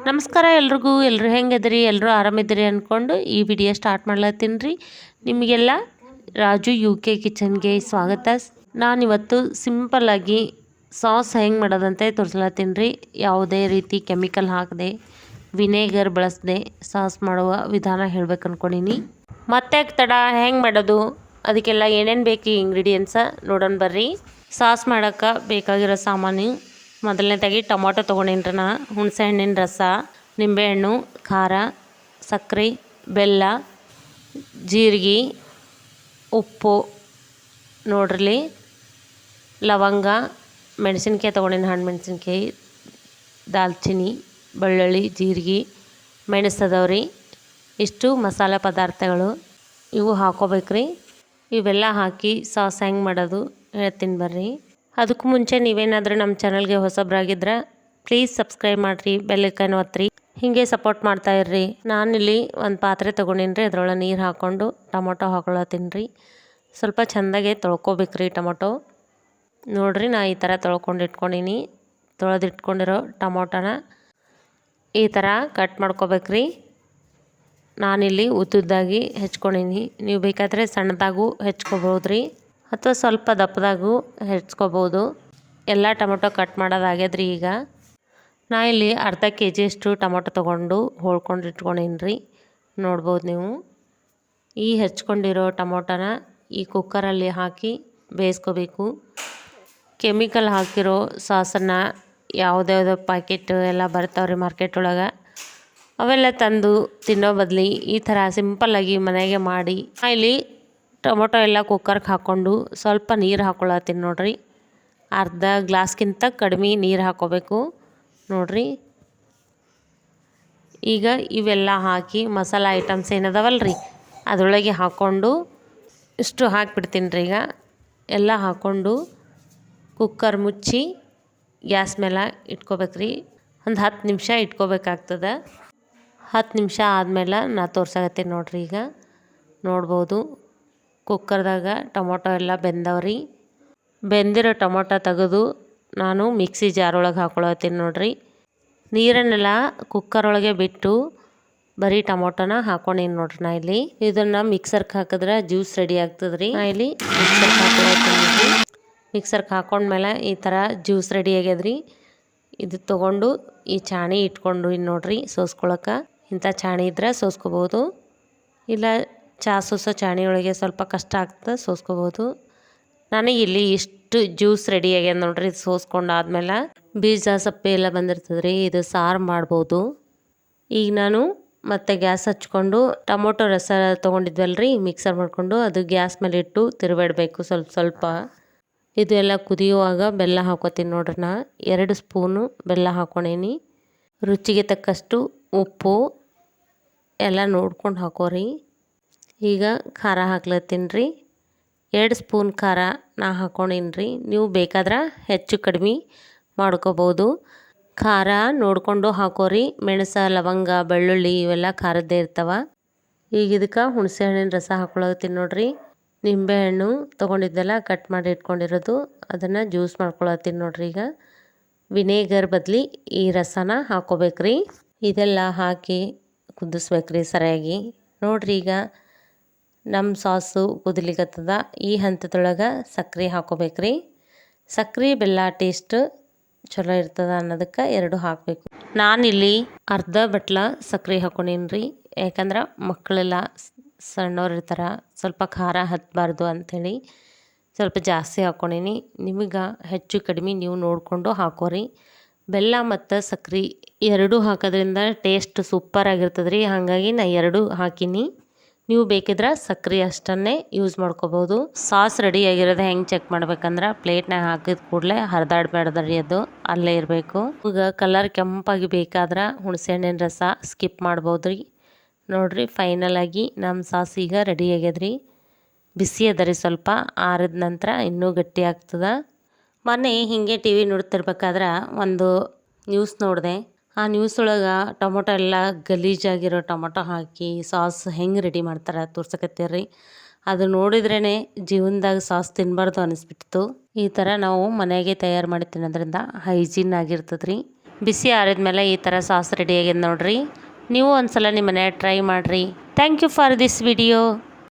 ನಮಸ್ಕಾರ ಎಲ್ರಿಗೂ ಎಲ್ಲರೂ ಹೆಂಗಿದ್ರಿ ಎಲ್ಲರೂ ಆರಾಮಿದ್ರಿ ಅಂದ್ಕೊಂಡು ಈ ವಿಡಿಯೋ ಸ್ಟಾರ್ಟ್ ಮಾಡ್ಲತ್ತೀನಿ ರೀ. ನಿಮಗೆಲ್ಲ ರಾಜು ಯು ಕೆ ಕಿಚನ್ಗೆ ಸ್ವಾಗತ. ನಾನಿವತ್ತು ಸಿಂಪಲ್ಲಾಗಿ ಸಾಸ್ ಹೆಂಗೆ ಮಾಡೋದಂತೆ ತೋರಿಸ್ಲತ್ತೀನಿ ರೀ. ಯಾವುದೇ ರೀತಿ ಕೆಮಿಕಲ್ ಹಾಕದೆ ವಿನೇಗರ್ ಬಳಸದೆ ಸಾಸ್ ಮಾಡುವ ವಿಧಾನ ಹೇಳ್ಬೇಕು ಅಂದ್ಕೊಂಡೀನಿ ಮತ್ತೆ ತಡ, ಹೆಂಗೆ ಮಾಡೋದು? ಅದಕ್ಕೆಲ್ಲ ಏನೇನು ಬೇಕು ಇಂಗ್ರೀಡಿಯೆಂಟ್ಸ ನೋಡೋಣ ಬರ್ರಿ. ಸಾಸ್ ಮಾಡೋಕ್ಕೆ ಬೇಕಾಗಿರೋ ಸಾಮಾನು ಮೊದಲನೇದಾಗಿ ಟೊಮೊಟೊ ತೊಗೊಂಡಿನ್ರಿ ನಾ. ಹುಣಸೆ ಹಣ್ಣಿನ ರಸ ನಿಂಬೆಹಣ್ಣು ಖಾರ ಸಕ್ಕರೆ ಬೆಲ್ಲ, ಜೀರಿಗೆ, ಉಪ್ಪು. ನೋಡ್ರಿ ಲವಂಗ, ಮೆಣಸಿನ್ಕಾಯಿ ತೊಗೊಂಡಿನಿ ಹಣ್ಣು ಮೆಣಸಿನ್ಕಾಯಿ, ದಾಲ್ಚಿನ್ನಿ, ಬೆಳ್ಳುಳ್ಳಿ, ಜೀರಿಗೆ, ಮೆಣಸದವ್ರಿ, ಇಷ್ಟು ಮಸಾಲೆ ಪದಾರ್ಥಗಳು ಇವು ಹಾಕೋಬೇಕ್ರಿ. ಇವೆಲ್ಲ ಹಾಕಿ ಸಾಸ್ ಹೆಂಗೆ ಮಾಡೋದು ಹೇಳ್ತೀನಿ ಬರ್ರಿ. ಅದಕ್ಕೂ ಮುಂಚೆ ನೀವೇನಾದರೂ ನಮ್ಮ ಚಾನಲ್ಗೆ ಹೊಸಬ್ರಾಗಿದ್ರೆ ಪ್ಲೀಸ್ ಸಬ್ಸ್ಕ್ರೈಬ್ ಮಾಡಿರಿ ಬೆಲ್ಲೈಕನ್ ಒತ್ತಿರಿ ಹೀಗೆ ಸಪೋರ್ಟ್ ಮಾಡ್ತಾ ಇರ್ರಿ. ಇಲ್ಲಿ ಒಂದು ಪಾತ್ರೆ ತೊಗೊಂಡಿನಿ ರೀ ಅದ್ರೊಳಗೆ ನೀರು ಹಾಕ್ಕೊಂಡು ಟೊಮೊಟೊ ಹಾಕೊಳತ್ತೀನಿ ಸ್ವಲ್ಪ ಚೆಂದಾಗೆ ತೊಳ್ಕೊಬೇಕ್ರಿ ಟೊಮೊಟೊ. ನೋಡಿರಿ ನಾ ಈ ಥರ ತೊಳ್ಕೊಂಡು ಇಟ್ಕೊಂಡಿನಿ. ತೊಳೆದಿಟ್ಕೊಂಡಿರೋ ಟೊಮೊಟೊನ ಈ ಥರ ಕಟ್ ಮಾಡ್ಕೋಬೇಕ್ರಿ. ನಾನಿಲ್ಲಿ ಉದ್ದುದ್ದಾಗಿ ಹೆಚ್ಕೊಂಡಿನಿ. ನೀವು ಬೇಕಾದರೆ ಸಣ್ಣದಾಗೂ ಹೆಚ್ಕೊಬೋದು ರೀ ಅಥವಾ ಸ್ವಲ್ಪ ದಪ್ಪದಾಗೂ ಹೆಚ್ಕೊಬೋದು. ಎಲ್ಲ ಟೊಮೊಟೊ ಕಟ್ ಮಾಡೋದಾಗ್ಯದ್ರಿ ಈಗ. ನಾ ಇಲ್ಲಿ ಅರ್ಧ ಕೆ ಜಿಯಷ್ಟು ಟೊಮೊಟೊ ತೊಗೊಂಡು ಹೋಳ್ಕೊಂಡು ಇಟ್ಕೊಂಡಿನ್ರಿ. ನೋಡ್ಬೋದು ನೀವು. ಈ ಹೆಚ್ಕೊಂಡಿರೋ ಟೊಮೊಟೊನ ಈ ಕುಕ್ಕರಲ್ಲಿ ಹಾಕಿ ಬೇಯಿಸ್ಕೋಬೇಕು. ಕೆಮಿಕಲ್ ಹಾಕಿರೋ ಸಾಸನ್ನು ಯಾವುದ್ಯಾವುದೋ ಪ್ಯಾಕೆಟ್ ಎಲ್ಲ ಬರ್ತಾವ್ರಿ ಮಾರ್ಕೆಟ್ ಒಳಗೆ. ಅವೆಲ್ಲ ತಂದು ತಿನ್ನೋ ಬದಲಿ ಈ ಥರ ಸಿಂಪಲ್ಲಾಗಿ ಮನೆಗೆ ಮಾಡಿ. ಇಲ್ಲಿ ಟೊಮೊಟೊ ಎಲ್ಲ ಕುಕ್ಕರ್ಗೆ ಹಾಕ್ಕೊಂಡು ಸ್ವಲ್ಪ ನೀರು ಹಾಕ್ಕೊಳತ್ತೀನಿ ನೋಡ್ರಿ. ಅರ್ಧ ಗ್ಲಾಸ್ಗಿಂತ ಕಡಿಮೆ ನೀರು ಹಾಕ್ಕೋಬೇಕು ನೋಡ್ರಿ. ಈಗ ಇವೆಲ್ಲ ಹಾಕಿ ಮಸಾಲ ಐಟಮ್ಸ್ ಏನದವಲ್ಲ ರೀ ಅದರೊಳಗೆ ಹಾಕ್ಕೊಂಡು ಇಷ್ಟು ಹಾಕಿಬಿಡ್ತೀನಿ ರೀ ಈಗ. ಎಲ್ಲ ಹಾಕ್ಕೊಂಡು ಕುಕ್ಕರ್ ಮುಚ್ಚಿ ಗ್ಯಾಸ್ ಮೇಲೆ ಇಟ್ಕೋಬೇಕ್ರಿ. ಒಂದು ಹತ್ತು ನಿಮಿಷ ಇಟ್ಕೋಬೇಕಾಗ್ತದೆ. ಹತ್ತು ನಿಮಿಷ ಆದಮೇಲೆ ನಾ ತೋರ್ಸಾಕತ್ತೀನಿ ನೋಡ್ರಿ ಈಗ. ನೋಡ್ಬೋದು. ಕುಕ್ಕರ್ದಾಗ ಟೊಮೊಟೊ ಎಲ್ಲ ಬೆಂದವ್ರಿ. ಬೆಂದಿರೋ ಟೊಮೊಟೊ ತೆಗೆದು ನಾನು ಮಿಕ್ಸಿ ಜಾರ್ ಒಳಗೆ ಹಾಕ್ಕೊಳತ್ತೀನಿ ನೋಡ್ರಿ. ನೀರನ್ನೆಲ್ಲ ಕುಕ್ಕರ್ ಒಳಗೆ ಬಿಟ್ಟು ಬರೀ ಟೊಮೊಟೊನ ಹಾಕ್ಕೊಂಡೀನಿ ನೋಡ್ರಿ ನಾ ಇಲ್ಲಿ. ಇದನ್ನು ಮಿಕ್ಸರ್ಗೆ ಹಾಕಿದ್ರೆ ಜ್ಯೂಸ್ ರೆಡಿ ಆಗ್ತದೆ ರೀ ನಾ ಇಲ್ಲಿ ಮಿಕ್ಸರ್ಗೆ ಹಾಕೊಳತ್ತೀನಿ ಮಿಕ್ಸರ್ಗೆ ಹಾಕೊಂಡ್ಮೇಲೆ ಈ ಥರ ಜ್ಯೂಸ್ ರೆಡಿ ಆಗ್ಯದ್ರಿ. ಇದು ತೊಗೊಂಡು ಈ ಚಾಣಿ ಇಟ್ಕೊಂಡು ನೋಡ್ರಿ ಸೋಸ್ಕೊಳಕ್ಕೆ. ಇಂಥ ಚಾಣಿ ಇದ್ರೆ ಸೋಸ್ಕೋಬೋದು. ಇಲ್ಲ ಚಹಾ ಸೂಸ ಚಾಣಿ ಒಳಗೆ ಸ್ವಲ್ಪ ಕಷ್ಟ ಆಗ್ತದೆ, ಸೋಸ್ಕೋಬೋದು. ನನಗೆ ಇಲ್ಲಿ ಇಷ್ಟು ಜ್ಯೂಸ್ ರೆಡಿ ಆಗ್ಯದ ನೋಡ್ರಿ, ಇದು ಸೋಸ್ಕೊಂಡು ಆದ್ಮೇಲೆ ಬೀಜ, ಸಪ್ಪೆ ಎಲ್ಲ ಬಂದಿರ್ತದೆ ರೀ ಇದು ಸಾರು ಮಾಡ್ಬೋದು. ಈಗ ನಾನು ಮತ್ತೆ ಗ್ಯಾಸ್ ಹಚ್ಕೊಂಡು ಟೊಮೊಟೊ ರಸ ತೊಗೊಂಡಿದ್ವಲ್ಲ ರೀ ಮಿಕ್ಸರ್ ಮಾಡಿಕೊಂಡು ಅದು ಗ್ಯಾಸ್ ಮೇಲೆ ಇಟ್ಟು ತಿರುಗಾಡಬೇಕು ಸ್ವಲ್ಪ ಸ್ವಲ್ಪ. ಇದು ಎಲ್ಲ ಕುದಿಯುವಾಗ ಬೆಲ್ಲ ಹಾಕೋತೀನಿ ನೋಡ್ರಿ ನಾ, ಎರಡು ಸ್ಪೂನು ಬೆಲ್ಲ ಹಾಕೊಂಡೇನಿ ರುಚಿಗೆ ತಕ್ಕಷ್ಟು ಉಪ್ಪು ಎಲ್ಲ ನೋಡ್ಕೊಂಡು ಹಾಕೋರಿ. ಈಗ ಖಾರ ಹಾಕ್ಲತ್ತೀನಿ ರೀ. ಎರಡು ಸ್ಪೂನ್ ಖಾರ ನಾ ಹಾಕ್ಕೊಂಡೀನಿ ನೀವು ಬೇಕಾದ್ರೆ ಹೆಚ್ಚು ಕಡಿಮೆ ಮಾಡ್ಕೋಬೋದು. ಖಾರ ನೋಡಿಕೊಂಡು ಹಾಕೋರಿ. ಮೆಣಸು, ಲವಂಗ, ಬೆಳ್ಳುಳ್ಳಿ ಇವೆಲ್ಲ ಖಾರದ್ದೇ ಇರ್ತವೆ. ಈಗ ಇದಕ್ಕೆ ಹುಣಸೆ ಹಣ್ಣಿನ ರಸ ಹಾಕ್ಕೊಳತ್ತೀನಿ ನೋಡ್ರಿ. ನಿಂಬೆಹಣ್ಣು ತೊಗೊಂಡಿದ್ದೆಲ್ಲ ಕಟ್ ಮಾಡಿ ಇಟ್ಕೊಂಡಿರೋದು. ಅದನ್ನು ಜ್ಯೂಸ್ ಮಾಡ್ಕೊಳತ್ತೀನಿ ನೋಡಿರಿ ಈಗ. ವಿನೇಗರ್ ಬದಲಿ ಈ ರಸನ ಹಾಕ್ಕೋಬೇಕ್ರಿ ಇದೆಲ್ಲ ಹಾಕಿ ಕುದಿಸ್ಬೇಕ್ರಿ ಸರಿಯಾಗಿ. ನೋಡಿರಿ ಈಗ ನಮ್ಮ ಸಾಸು ಕುದಿಲಿಕತ್ತದ ಈ ಹಂತದೊಳಗೆ ಸಕ್ರೆ ಹಾಕೋಬೇಕ್ರಿ. ಸಕ್ರೆ ಬೆಲ್ಲ ಟೇಸ್ಟ್ ಚಲೋ ಇರ್ತದ ಅನ್ನೋದಕ್ಕೆ ಎರಡು ಹಾಕಬೇಕು. ನಾನಿಲ್ಲಿ ಅರ್ಧ ಬಟ್ಲ ಸಕ್ರೆ ಹಾಕೊಂಡೀನಿ ರೀ ಯಾಕಂದ್ರೆ ಮಕ್ಕಳೆಲ್ಲ ಸಣ್ಣವ್ರು ಇರ್ತಾರೆ, ಸ್ವಲ್ಪ ಖಾರ ಹತ್ತಬಾರ್ದು ಅಂಥೇಳಿ ಸ್ವಲ್ಪ ಜಾಸ್ತಿ ಹಾಕೊಂಡೀನಿ. ನಿಮಗೆ ಹೆಚ್ಚು ಕಡಿಮೆ ನೀವು ನೋಡಿಕೊಂಡು ಹಾಕೋರಿ. ಬೆಲ್ಲ ಮತ್ತು ಸಕ್ರೆ ಎರಡೂ ಹಾಕೋದ್ರಿಂದ ಟೇಸ್ಟ್ ಸೂಪರ್ ಆಗಿರ್ತದೆ ರೀ ಹಾಗಾಗಿ ನಾ ಎರಡೂ ಹಾಕೀನಿ. ನೀವು ಬೇಕಿದ್ರೆ ಸಕ್ಕರೆ ಅಷ್ಟನ್ನೇ ಯೂಸ್ ಮಾಡ್ಕೋಬೋದು. ಸಾಸ್ ರೆಡಿ ಆಗಿರೋದು ಹೆಂಗೆ ಚೆಕ್ ಮಾಡ್ಬೇಕಂದ್ರೆ ಪ್ಲೇಟ್ನಾಗ ಹಾಕಿದ ಕೂಡಲೇ ಹರಿದಾಡ್ಬೇಡ್ದು ರೀ ಅದು, ಅಲ್ಲೇ ಇರಬೇಕು. ಈಗ ಕಲರ್ ಕೆಂಪಾಗಿ ಬೇಕಾದ್ರೆ ಹುಣಸೆಹಣ್ಣಿನ ರಸ ಸ್ಕಿಪ್ ಮಾಡ್ಬೋದು ರೀ ನೋಡಿರಿ ಫೈನಲಾಗಿ ನಮ್ಮ ಸಾಸ್ ಈಗ ರೆಡಿ ಆಗ್ಯದ್ರಿ. ಬಿಸಿ ಅದ ರೀ ಸ್ವಲ್ಪ, ಆರಿದ ನಂತರ ಇನ್ನೂ ಗಟ್ಟಿ ಆಗ್ತದೆ. ಮೊನ್ನೆ ಹೀಗೆ ಟಿ ವಿ ನೋಡ್ತಿರ್ಬೇಕಾದ್ರೆ ಒಂದು ನ್ಯೂಸ್ ನೋಡಿದೆ. ಆ ನ್ಯೂಸ್ ಒಳಗೆ ಟೊಮೊಟೊ ಎಲ್ಲ ಗಲೀಜಾಗಿರೋ ಟೊಮೊಟೊ ಹಾಕಿ ಸಾಸ್ ಹೆಂಗೆ ರೆಡಿ ಮಾಡ್ತಾರೆ ತೋರ್ಸಕತ್ತೀರಿ. ಅದು ನೋಡಿದ್ರೇ ಜೀವನದಾಗ ಸಾಸ್ ತಿನ್ನಬಾರ್ದು ಅನಿಸ್ಬಿಟ್ಟಿತ್ತು. ಈ ಥರ ನಾವು ಮನೆಗೆ ತಯಾರು ಮಾಡಿ ತಿನ್ನೋದ್ರಿಂದ ಹೈಜೀನ್ ಆಗಿರ್ತದೆ ರೀ ಬಿಸಿ ಆರಿದ್ಮೇಲೆ ಈ ಥರ ಸಾಸ್ ರೆಡಿ ಆಗ್ಯದ ನೋಡ್ರಿ. ನೀವು ಒಂದ್ಸಲ ನಿಮ್ಮ ಮನ್ಯಾಗ ಟ್ರೈ ಮಾಡಿರಿ. Thank you for this video